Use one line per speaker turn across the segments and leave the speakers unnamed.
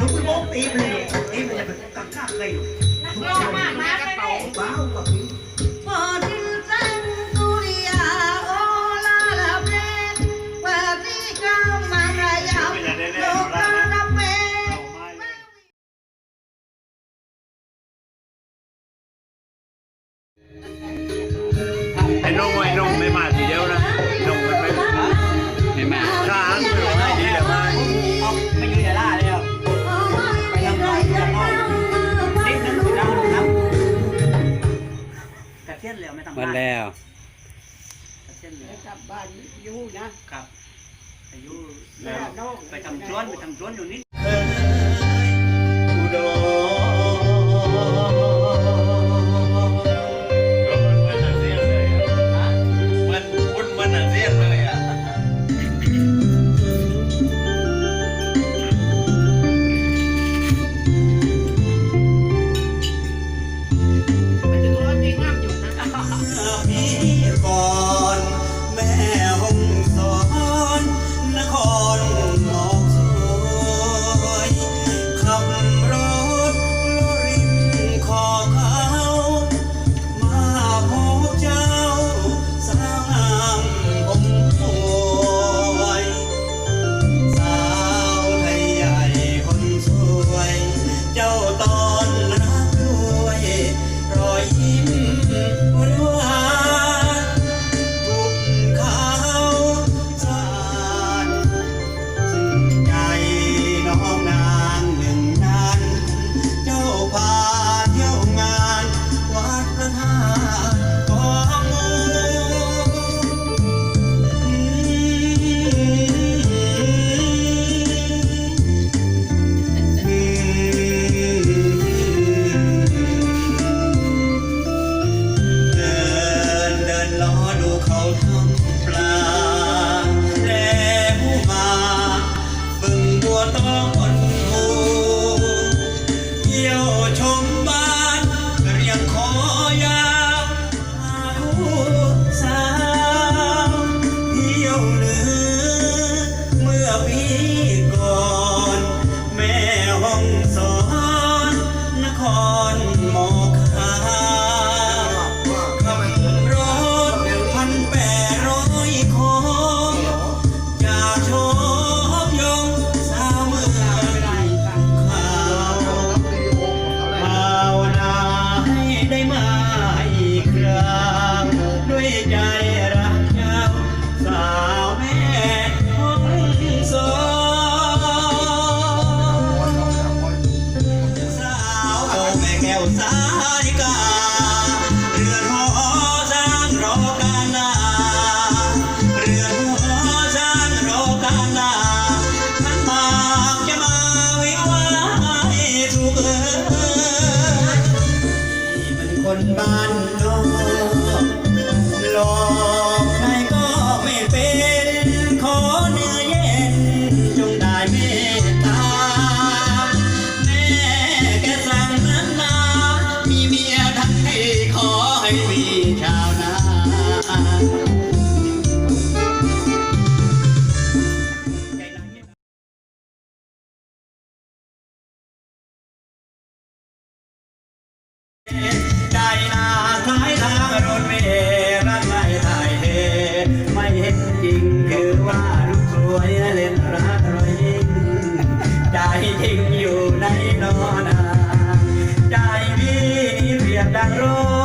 Đúng cái bốn tim này, bốn tim này mình cẩn thận này. Đúng rồi, má
má cái này. Báo và quý น
แล้ว
เส้น
กลับบ้านอยู่นะครับ
อายุแล้วไปทำสวนไปทำสวนอยู่นิด
ย
บดังรู้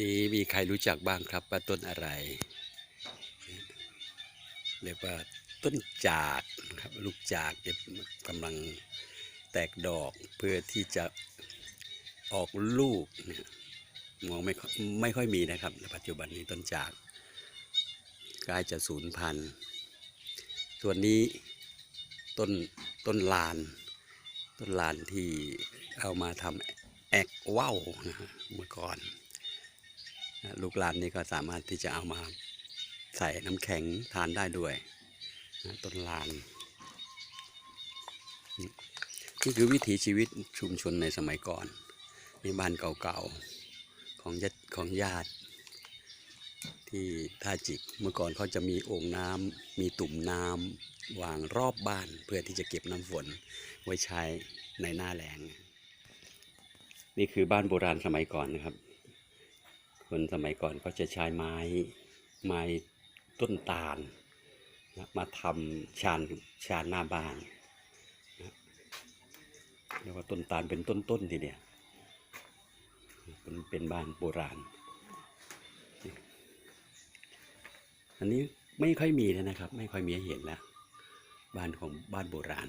นี้มีใครรู้จักบ้างครับว่าต้นอะไร
เรียกว่าต้นจาก
ครับลูก
จากกำลังแตกดอกเพื่อที่จะออกลูกเนี่ยมองไม่ไม่ค่อยมีนะครับในปัจจุบันนี้ต้นจากกลายจะสูญพันธุ์ส่วนนี้ต้นต้นลาน ต้นลานที่เอามาทำแอกว่าวนะเมื่อก่อน ลูกลานนี่ก็สามารถที่จะเอามาใส่น้ำแข็งทานได้ด้วยต้นลานนี่คือวิถีชีวิตชุมชนในสมัยก่อน ในบ้านเก่าๆของญาติของญาติ ที่ท่าจิกเมื่อก่อนเขาจะมีโอ่งน้ำมีตุ่มน้ำวางรอบบ้านเพื่อที่จะเก็บน้ำฝนไว้ใช้ในหน้าแรงนี่คือบ้านโบราณสมัยก่อนนะครับ คนสมัยก่อนเขาจะใช้ไม้ไม้ต้นตาลนะมาทำชานชานหน้าบ้านนะเรียกว่าต้นตาลเป็นต้นๆทีเดียวมันเป็นบ้านโบราณ อันนี้ไม่ค่อยมีแล้วนะครับ ไม่ค่อยมีเห็นแล้ว บ้านของบ้านโบราณ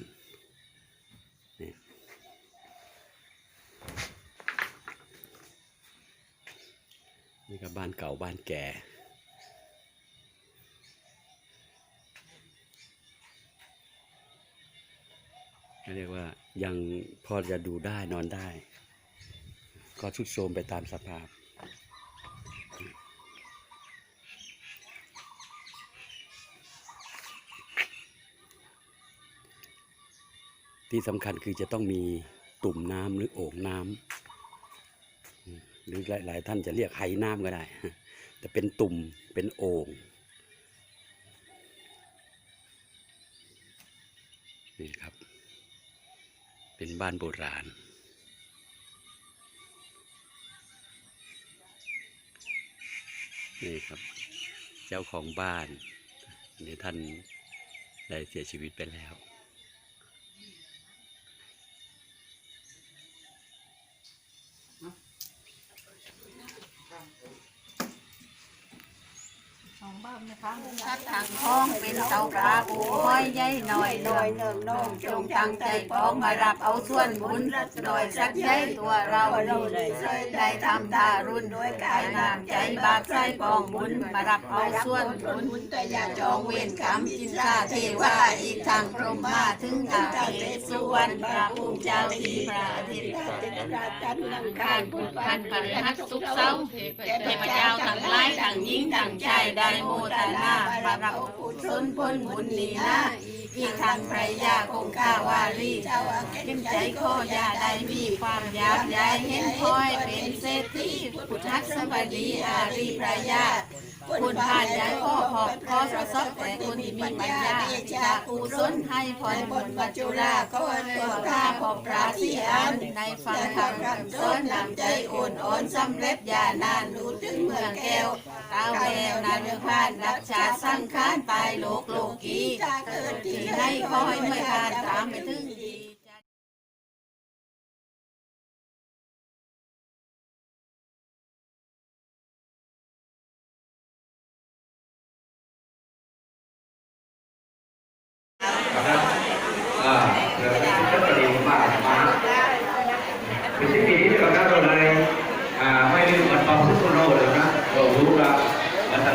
นี่ก็บ้านเก่าบ้านแก่ เรียกว่ายังพอจะดูได้นอนได้ ก็ชุดโทมไปตามสภาพที่สำคัญคือจะต้องมีตุ่มน้ำหรือโอ่งน้ำ หรือหลายๆท่านจะเรียกไหน้ำก็ได้ แต่เป็นตุ่มเป็นโอ่งนี่ครับ เป็นบ้านโบราณ นี่ครับ เจ้าของบ้านนี่ท่านได้เสียชีวิตไปแล้ว
ถ้าทางท้องเป็นเตาปลาปูห้อยใหญ่หน่อยหน่อยหนึ่งน้องจงตั้งใจพ้องมารับเอาส่วนบุญโดยสักใหญ่ตัวเราได้ทำทารุณด้วยกายนามใจบาปใจปองบุญมารับเอาส่วนบุญแต่อย่าจองเวรกรรมจินตาเทวาอีกทางพรหมาถึงทางเทพสุวรรณพระภูมิเจ้าที่พระอาทิตย์ จันทร์นังคารพุทธพันธ์พฤหัสสุขเสาร์เทพเจ้าทั้งหลายทั้งหญิงทั้งชายได้โมทนาปารับกุศลผลบุญนี้นะอีกทางพระยาคงข้าวารีเจ้าเข้มใจขอยาได้มีความยาบยายเห็นคอยเป็นเศรษฐีพุทธัสดีอารีพระยา คุณผ่านยายข้อพอบข้อประสบแต่คุณที่มีปัญญาจากุศลให้พรบุญปัจจุลาก็ตัวข้าพบปราศีอันในฟังคำรำสอนนำใจโอนอ่อนสำเร็จญาณานดูถึงเมืองแก้วก้าแววนาเดือพานรักษาสังขารไปโลกโลกีเกิดที่ให้คอยไม่ขาดตามไปถึงดี
อ่าเดี๋ยวก็ประเด็นมากมากเป็นสิ่งที่ดีที่เราได้เราเลยอ่าไม่ลืมมันความทุกข์เราเลยนะเรารู้ว่ามันท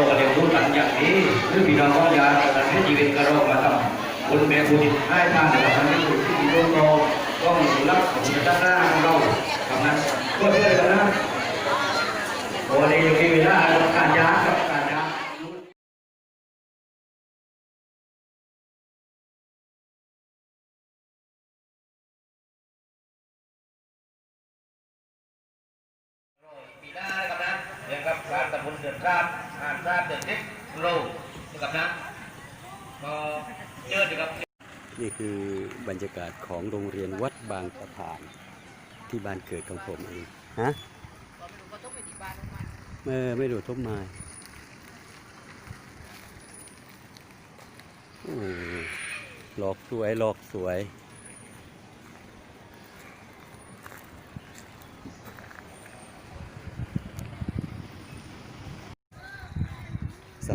ำให้ชีวิตเรียนรู้กันอย่างนี้หรือพี่น้องก็อยากจะให้ชีวิตกรามาทำบุญแม่บุญให้ทานแต่ทำให้ชีวิตที่เราต้องรับของด้านหน้าของเราทำนั้นก็เพื่อนกันนะโอ้ยยังมีเวลาการยาครับ
บการตะบุญเดือดร้านอ่านร้านเดือดนิดโลนะครับนะพอเจอเดี๋ยวครับ
นี่คือบรรยากาศของโรงเรียนวัดบางสะพานที่บ้านเกิดของผมเองฮะเออไม่ดูทบไม้หลอกสวยหลอกสวย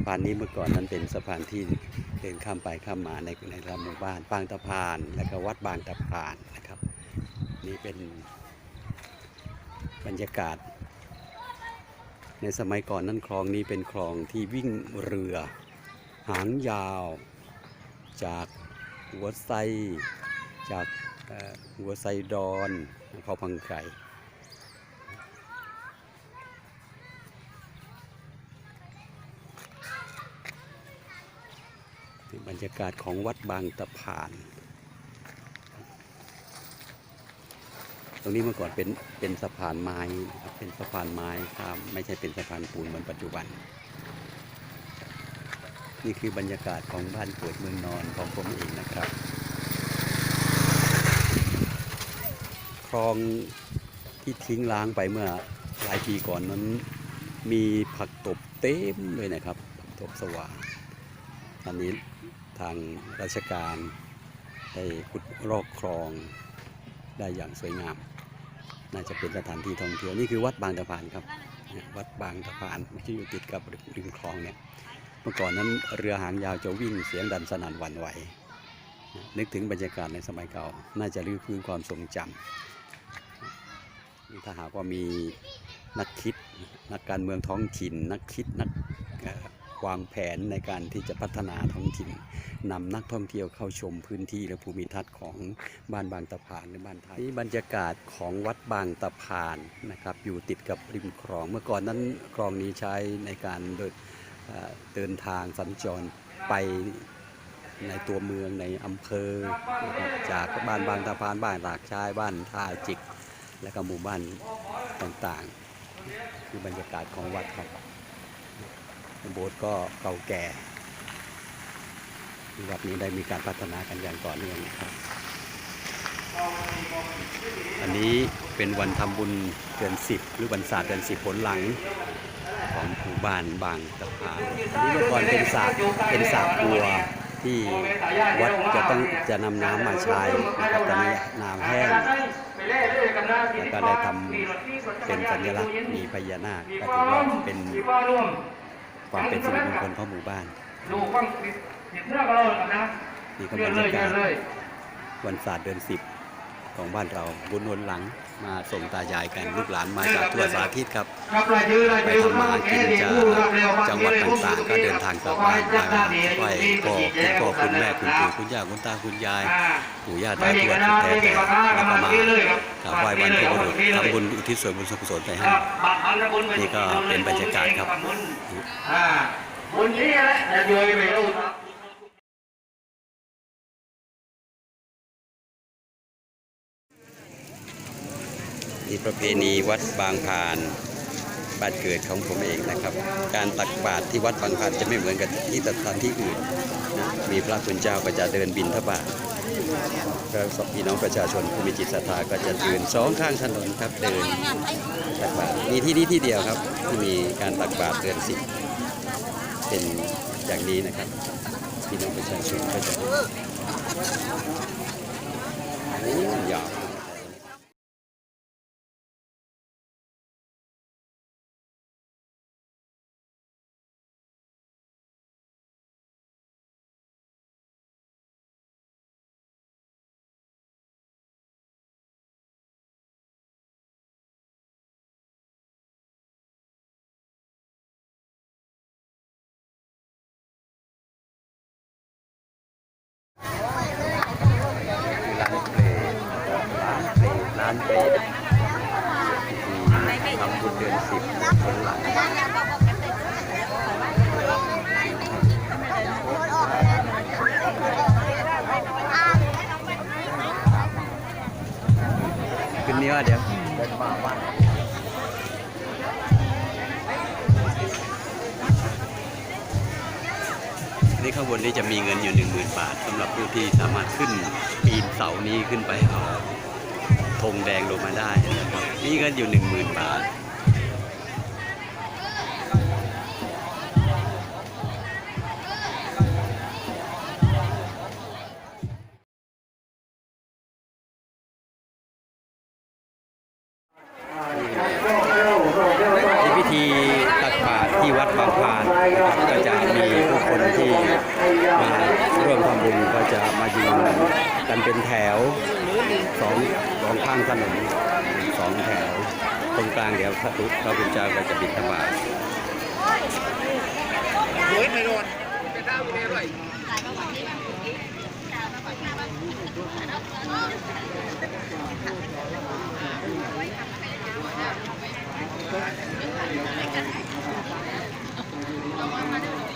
พานนี้เมื่อก่อนนั้นเป็นสะพานที่เดินข้ามไปข้ามมาในในลำหมู่บ้านบางตะพาน และก็วัดบางตะพานนะครับ นี่เป็นบรรยากาศ ในสมัยก่อนนั้นคลองนี้เป็นคลองที่วิ่งเรือ หางยาว จากหัวไซจากหัวไซดอนเขาพังไก่ บรร ยากาศของวัดบางตะพาน ตรงนี้เมื่อก่อนเป็นเป็นสะพานไม้ครับเป็นสะพานไม้ข้ามไม่ใช่เป็นสะพานปูนเหมือนปัจจุบัน นี่คือบรรยากาศของบ้านเกิดเมืองนอนของผมเองนะครับ คลองที่ทิ้งล้างไปเมื่อหลายปีก่อนนั้นมีผักตบเต็มเลยนะครับ ผักตบสว่างตอนนี้ ทางราชการได้ขุดรอกคลองได้อย่างสวยงาม น่าจะเป็นสถานที่ท่องเที่ยวนี่คือวัดบางตะพานครับวัดบางตะพานที่อยู่ติดกับริมคลองเนี่ยเมื่อก่อนนั้นเรือหางยาวจะวิ่งเสียงดันสนั่นหวั่นไหวนึกถึงบรรยากาศในสมัยเก่า น่าจะรื้อฟื้นความทรงจำนี่ถ้าหากว่ามีนักคิด นักการเมืองท้องถิ่น นักคิด นัก วางแผนในการที่จะพัฒนาท้องถิ่นนำนักท่องเที่ยวเข้าชมพื้นที่และภูมิทัศน์ของบ้านบางตะพานหรือบ้านไทยนี่บรรยากาศของวัดบางตะพานนะครับอยู่ติดกับริมคลองเมื่อก่อนนั้นคลองนี้ใช้ในการเดินเดินทางสัญจรไปในตัวเมืองในอำเภอ จากบ้านบางตะพานบ้านหลากชายบ้านท่าจิก และก็หมู่บ้านต่างๆ คือบรรยากาศของวัดครับ โบสถ์ก็เก่าแก่วัดนี้ได้มีการพัฒนากันอย่างต่อเนื่องนะครับ อันนี้เป็นวันทำบุญเดือนสิบหรือวันศาสตร์เดือนสิบผลหลังของหมู่บ้านบางตะพานอันนี้เมื่อก่อนเป็นสระเป็นสระบัวที่วัดจะต้องจะนำน้ำมาใช้นะครับตอนนี้น้ำแห้งแล้วก็ได้ทำเป็นสัญลักษณ์มีพญานาคก็ถือว่าเป็น ความเป็นสิริมงคลของหมู่บ้าน
ดูกว้างติดเนื้อก็เรากันนะ
นี่ก็
เลื่
บ
อ
ร
น
ร
เลย
ยา
เลื่
กา
อน
ศ
เลย
วันศาสตร์เดือนสิบของบ้านเราบุญหนหลัง มาส่งตายายกันลูกหลานมาจากทั่วสารทิศครับ
ครับรายชื่อราย
ไป
ชื่อ
ทำมาหากินจากจังหวัดต่างๆ ก็เดินทางกลับบ้านมาไหว้พ่อคุณพ่อคุณแม่คุณปู่คุณย่าคุณตาคุณยายปู่ย่าตายายทวดคุณแท้แต่แล้วก็มากราบไหว้บรรพบุรุษทำบุญอุทิศส่วนบุญส่วนกุศลไปให้นี่ก็เป็นบรรยากาศครับ
อ่าบุญนี้แหละจะโยยไปรู้
นี่ประเพณีวัดบางพานบ้านเกิดของผมเองนะครับ การตักบาตรที่วัดบางพานจะไม่เหมือนกับที่สถานที่อื่นนะมีพระคุณเจ้าก็จะเดินบินทบาทแล้วพี่น้องประชาชนผู้มีจิตศรัทธาก็จะยืนสองข้างถนนครับเดินตักบาตรมีที่นี้ที่เดียวครับ ที่มีการตักบาตรเดือนสิบเป็นอย่างนี้นะครับพี่น้องประชาชนก็จะอ้ยาว คืนนี้ว่าเดี๋ยวนี่ข้างบนนี้จะมีเงินอยู่หนึ่งหมื่นบาทสำหรับผู้ที่สามารถขึ้นปีนเสานี้ขึ้นไปเอาธงแดงลงมาได้นะครับมีเงินอยู่หนึ่งหมื่นบาท ในพิธีตักบาตรที่วัดบางพานนะครับก็จะมีผู้คนที่มาร่วมทำบุญก็จะมายืนกันเป็นแถวสองสองข้างถนนสองแถว ตรงกลางเดี๋ยวพระพุทธพระพุทธเจ้าก็จะบิณฑบาต Thank you.